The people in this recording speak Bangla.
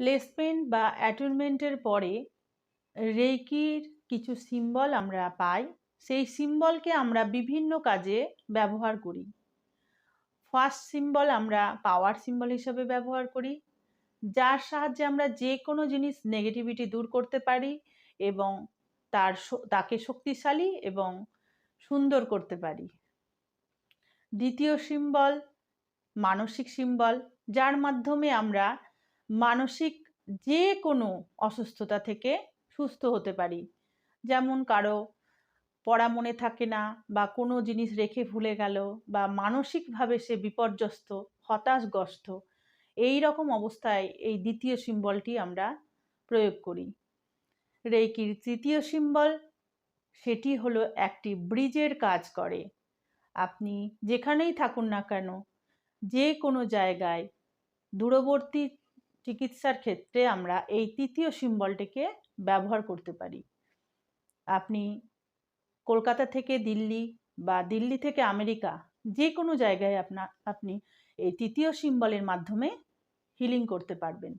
প্লেসমেন্ট বা অ্যাটুনমেন্টের পরে রেকির কিছু সিম্বল আমরা পাই। সেই সিম্বলকে আমরা বিভিন্ন কাজে ব্যবহার করি। ফার্স্ট সিম্বল আমরা পাওয়ার সিম্বল হিসাবে ব্যবহার করি। যার সাহায্যে আমরা যে কোনো জিনিস নেগেটিভিটি দূর করতে পারি এবং তার তাকে শক্তিশালী এবং সুন্দর করতে পারি। দ্বিতীয় সিম্বল মানসিক সিম্বল যার মাধ্যমে আমরা মানসিক যে কোনো অসুস্থতা থেকে সুস্থ হতে পারি। যেমন কারও পড়া মনে থাকে না বা কোনো জিনিস রেখে ভুলে গেল বা মানসিকভাবে সে বিপর্যস্ত, হতাশগ্রস্ত, এই রকম অবস্থায় এই দ্বিতীয় সিম্বলটি আমরা প্রয়োগ করি। রেকির তৃতীয় সিম্বল, সেটি হলো একটি ব্রিজের কাজ করে। আপনি যেখানেই থাকুন না কেন যে কোনো জায়গায় দূরবর্তী চিকিৎসার ক্ষেত্রে আমরা এই তৃতীয় সিম্বলটিকে ব্যবহার করতে পারি। আপনি কলকাতা থেকে দিল্লি বা দিল্লি থেকে আমেরিকা যে কোনো জায়গায় আপনা, আপনি এই তৃতীয় সিম্বলের মাধ্যমে হিলিং করতে পারবেন।